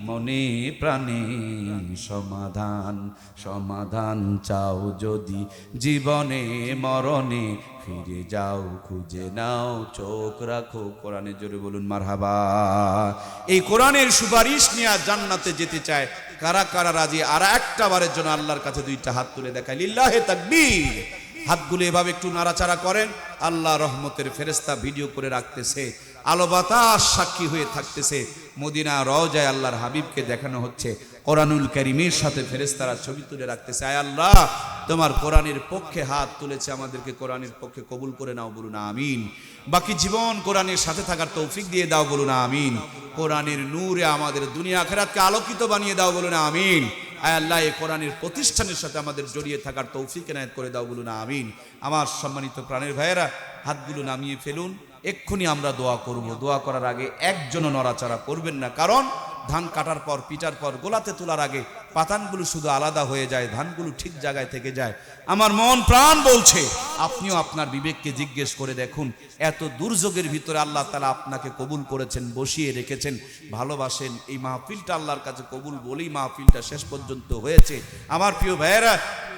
মনে প্রাণে সমাধান সমাধান চাও যদি জীবনে, মরণে ফিরে যাও, খুঁজে নাও, চোখ রাখো, কোরআনে জোরে বলুন, মারহাবা। এই কোরআনের সুপারিশ নিয়ে জান্নাতে যেতে চায় কারা কারা রাজি? আর একটা বারের জন্য আল্লাহর কাছে দুইটা হাত তুলে দেখায়, লিল্লাহে তাকবীর। হাতগুলো এভাবে একটু নাড়াচাড়া করেন, আল্লাহ রহমতের ফেরেস্তা ভিডিও করে রাখতেছে। আলো বাতাস সাক্ষী হয়ে থাকতেছে। মদিনা রওজায় আল্লাহর হাবিবকে দেখানো হচ্ছে। কোরআনুল করিমের সাথে ফেরেস্তারা ছবি তুলে রাখতেছে। আয় আল্লাহ, তোমার কোরআনের পক্ষে হাত তুলেছে আমাদেরকে, কোরআনের পক্ষে কবুল করে নাও, বলুন আমিন। বাকি জীবন কোরআনের সাথে থাকার তৌফিক দিয়ে দাও, বলুন আমিন। কোরআনের নূরে আমাদের দুনিয়া আখেরাতকে আলোকিত বানিয়ে দাও, বলুন আমিন। আয় আল্লাহ, এই কোরআনের প্রতিষ্ঠানের সাথে আমাদের জড়িয়ে থাকার তৌফিক এনায়ত করে দাও, বলুন আমিন। আমার সম্মানিত প্রাণের ভাইয়েরা, হাতগুলো নামিয়ে ফেলুন। এক্ষুনি আমরা দোয়া করব। দোয়া করার আগে একজনও নড়াচড়া করবেন না। কারণ ধান কাটার পর, পিটার পর, গোলাতে তোলার আগে পাতানগুলো শুধু আলাদা হয়ে যায়, ধানগুলো ঠিক জায়গায় থেকে যায়। আমার মন প্রাণ বলছে, আপনিও আপনার বিবেককে জিজ্ঞেস করে দেখুন। এত দুর্যোগের ভিতরে আল্লাহ তালা আপনাকে কবুল করেছেন, বসিয়ে রেখেছেন, ভালোবাসেন। এই মাহফিলটা আল্লাহর কাছে কবুল বলেই মাহফিলটা শেষ পর্যন্ত হয়েছে। আমার প্রিয় ভাইয়েরা,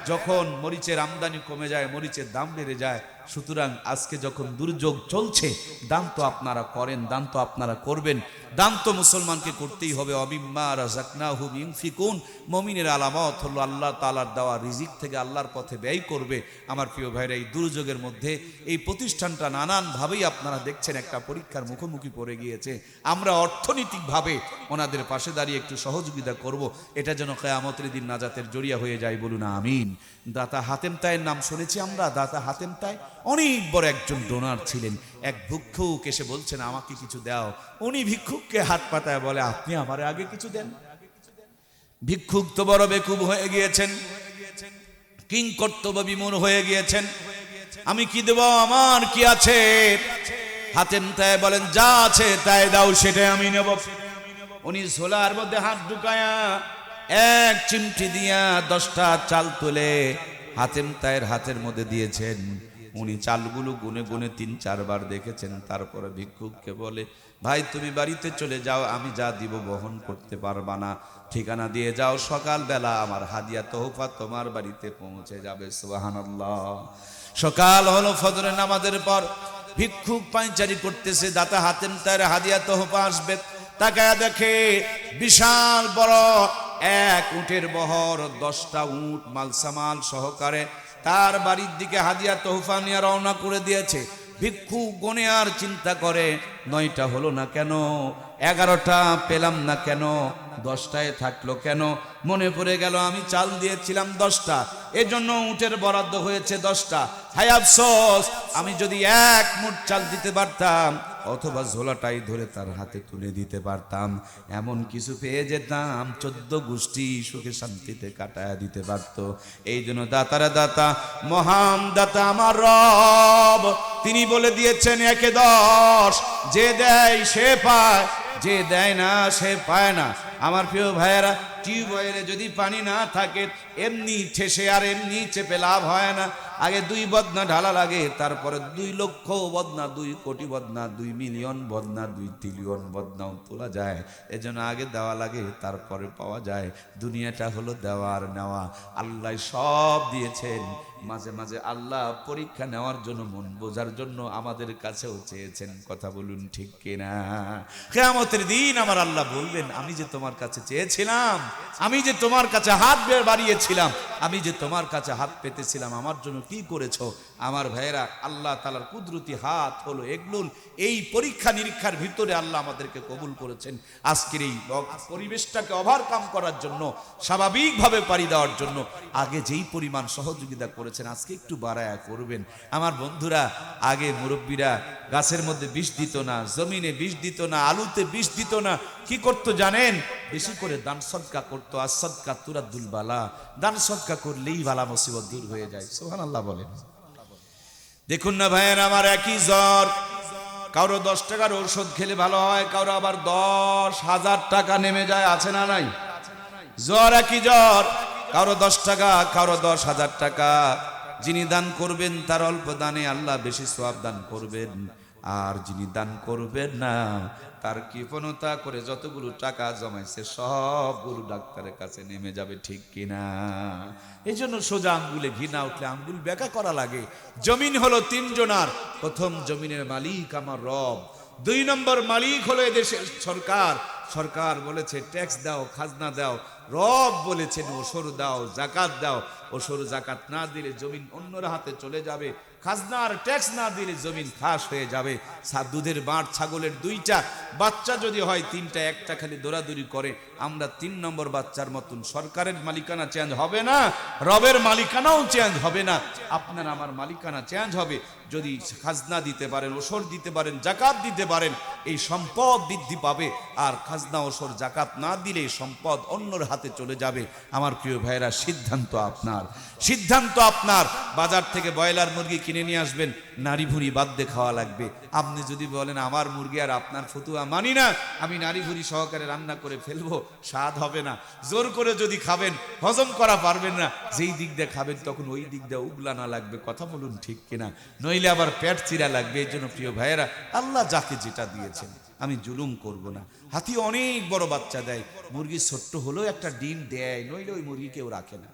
যখন মরিচের আমদানি কমে যায়, মরিচের দাম বেড়ে যায় সুতরাং আজকে যখন দুর্যোগ চলছে, দান তো আপনারা করেন, দান তো আপনারা করবেন। দান তো মুসলমানকে করতেই হবে। অবিম্মা রাজাকনাহু ইনফিকুন মমিনের আলামত হলো আল্লাহ তালার দেওয়া রিজিক থেকে আল্লাহর পথে ব্যয় করবে। আমার প্রিয় ভাইরা, এই দুর্যোগের মধ্যে এই প্রতিষ্ঠানটা নানানভাবেই আপনারা দেখছেন, একটা পরীক্ষার মুখোমুখি পড়ে গিয়েছে। আমরা অর্থনৈতিকভাবে ওনাদের পাশে দাঁড়িয়ে একটু সহযোগিতা করব। এটা যেন কেয়ামতের দিন নাজাতের জড়িয়া হয়ে যায় বলুন, আমিন। দাতা হাতেম তায়ের নাম শুনেছি আমরা, দাতা হাতেম তাই অনেক বড় একজন ডোনার ছিলেন। এক ভিক্ষুক এসে বলছেন, আমাকে কিছু দাও। উনি ভিক্ষুককে হাত পাতায় বলে, আপনি আমার আগে কিছু দেন। ভিক্ষুক তো বড় বেকুব হয়ে গিয়েছেন। কিং কর্তব্য বিমূর হয়ে গিয়েছেন। আমি কি দেব? আমার কি আছে? হাতেম তাই বলেন, যা আছে তাই দাও, সেটাই আমি নেব। উনি ঝোলার মধ্যে হাত ঢুকায়া, এক চিমটি দিয়া দশটা চাল তুলে হাতেম তায়ের হাতের মধ্যে দিয়েছেন। উনি চালগুলো গুনে গুনে তিন চারবার দেখেছেন, তারপরে ভিক্ষুককে বলে, ভাই, তুমি বাড়িতে চলে যাও, আমি যা দিব বহন করতে পারবা না। ঠিকানা দিয়ে যাও, সকালবেলা আমার হাদিয়া তোহফা তোমার বাড়িতে পৌঁছে যাবে। সুবহানাল্লাহ। সকাল হলো ফজরের নামাজের পর, ভিক্ষুক পাইচারি করতেছে, দাতা হাতেম তার হাদিয়া তোহফা আসবে। তাকায়া দেখে বিশাল বড় এক উটের বহর, দশটা উট মালসামাল সহকারে তার বাড়ির দিকে হাদিয়া তোহফা নিয়ে রওনা করে দিয়েছে। ভিক্ষু গনে আর চিন্তা করে, নয়টা হলো না কেন? এগারোটা পেলাম না কেন? দশটায় থাকল কেন? মনে পড়ে গেল আমি চাল দিয়েছিলাম দশটা। এজন্য উটের বরাদ্দ হয়েছে দশটা। হাই আফসোস, আমি যদি এক মুঠ চাল দিতে পারতাম অথবা ঝোলাটাই ধরে তার হাতে তুলে দিতে পারতাম। এমন কিছু পেয়ে যেতাম, চোদ্দ গোষ্ঠী সুখে শান্তিতে কাটায় দিতে পারত। এই জন্য দাতারা, দাতা, মহান দাতা আমার রব, তিনি বলে দিয়েছেন, একে দশ, যে দেয় সে পায়। যে দেয় না, সে পায় না। আমার প্রিয় ভাইয়েরা টিউবওয়েলে যদি পানি না থাকে, এমনি ঠেসে আর এমনি চেপে লাভ হয় না। আগে দুই বদনা ঢালা লাগে, তারপরে দুই লক্ষ বদনা, দুই কোটি বদনা, দুই মিলিয়ন বদনা, দুই ট্রিলিয়ন বদনাও তোলা যায়। এজন্য আগে দেওয়া লাগে, তারপরে পাওয়া যায়। দুনিয়াটা হলো দেওয়ার নেওয়া। আল্লাহ সব দিয়েছেন। মাঝে মাঝে আল্লাহ পরীক্ষা নেওয়ার জন্য মন বোঝার জন্য আমাদের কাছেও চেয়েছেন, কথা বলুন ঠিক কিনা? কেয়ামতের দিন আমার আল্লাহ বলবেন, আমি যে তোমার কাছে চেয়েছিলাম, আমি যে তোমার কাছে হাত বাড়িয়েছিলাম, আমি যে তোমার কাছে হাত পেতেছিলাম, আমার জন্য কি করেছ? আমার ভাইয়েরা, আল্লাহ তালার কুদরতি হাত হলো এগলুল এই পরীক্ষা নিরীক্ষার ভিতরে আল্লাহ আমাদেরকে কবুল করেছেন। আজকের এই পরিবেশটাকে ওভারকাম করার জন্য, স্বাভাবিকভাবে পাড়ি দেওয়ার জন্য আগে যেই পরিমাণ সহযোগিতা করেছেন, আজকে একটু বাড়ায়া করবেন। আমার বন্ধুরা, আগে মুরব্বীরা, গাছের মধ্যে বিষ দিত না, জমিনে বিষ দিত না, আলুতে বিষ দিত না, কি করতো জানেন? বেশি করে দান সদকা করতো আর সদকা তুরাদুল বালা দান সদকা করলেই বালা মুসিবত দূর হয়ে যায়। সোহান আল্লাহ বলেন। দেখুন না ভাইয়ের, আমার একই জ্বর। কারও দশ টাকার ঔষধ খেলে ভালো হয়, কারও আবার দশ হাজার টাকা নেমে যায়, আছে না নাই? জ্বর একই জ্বর, কারও দশ টাকা, কারও দশ হাজার টাকা। যিনি দান করবেন, তার অল্প দানে আল্লাহ বেশি সোয়াব দান করবেন। আর যিনি দান করবেন না, তার কৃপণতা করে যতগুলো টাকা জমাইছে, সবগুলো ডাক্তারের কাছে নেমে যাবে, ঠিক কিনা? এই জন্য সোজা আঙ্গুলে ঘি না উঠলে আঙ্গুল বেকা করা লাগে। জমিন হলো তিনজনার। প্রথম জমিনের মালিক আমার রব। দুই নম্বর মালিক হলো এদেশের সরকার। সরকার বলেছে ট্যাক্স দাও, খাজনা দাও। রব বলেছেন ওসর দাও, জাকাত দাও। ওসর জাকাত না দিলে জমিন অন্যর হাতে চলে যাবে। খাজনা আর ট্যাক্স না দিলে জমিন খাস হয়ে যাবে। দুধের বাঁট ছাগলের দুইটা, বাচ্চা যদি হয় তিনটা, একটা খালি দৌড়াদৌড়ি করে। আমরা তিন নম্বর বাচ্চার মতন সরকারের মালিকানা চেঞ্জ হবে না, রবের মালিকানাও চেঞ্জ হবে না। আপনার আমার মালিকানা চেঞ্জ হবে। যদি খাজনা দিতে পারেন ওসর দিতে পারেন, জাকাত দিতে পারেন, এই সম্পদ বৃদ্ধি পাবে। আর খাজনা ওসর জাকাত না দিলে সম্পদ অন্যর হাতে চলে যাবে। আমার প্রিয় ভাইয়েরা, সিদ্ধান্ত আপনার। সিদ্ধান্ত আপনার। বাজার থেকে ব্রয়লার মুরগি কিনে নিয়ে আসবেন নারী ভুড়ি দিয়ে খাওয়া লাগবে। আপনি যদি বলেন, আমার মুরগি আর আপনার ফতুয়া মানি না, আমি নারী ভুড়ি সহকারে রান্না করে ফেলব, স্বাদ হবে না। জোর করে যদি খাবেন, হজম করা পারবেন না, যেই দিক দিয়ে খাবেন তখন ওই দিক দিয়ে উগলানা লাগবে, কথা বলুন ঠিক কিনা। নইলে আবার পেট চিরা লাগবে, এই জন্য প্রিয় ভাইয়েরা, আল্লাহ যাকে যেটা দিয়েছেন, আমি জুলুম করব না। হাতি অনেক বড় বাচ্চা দেয়, মুরগি ছোট্ট হলেও একটা ডিম দেয়, নইলে ওই মুরগি কেউ রাখে না।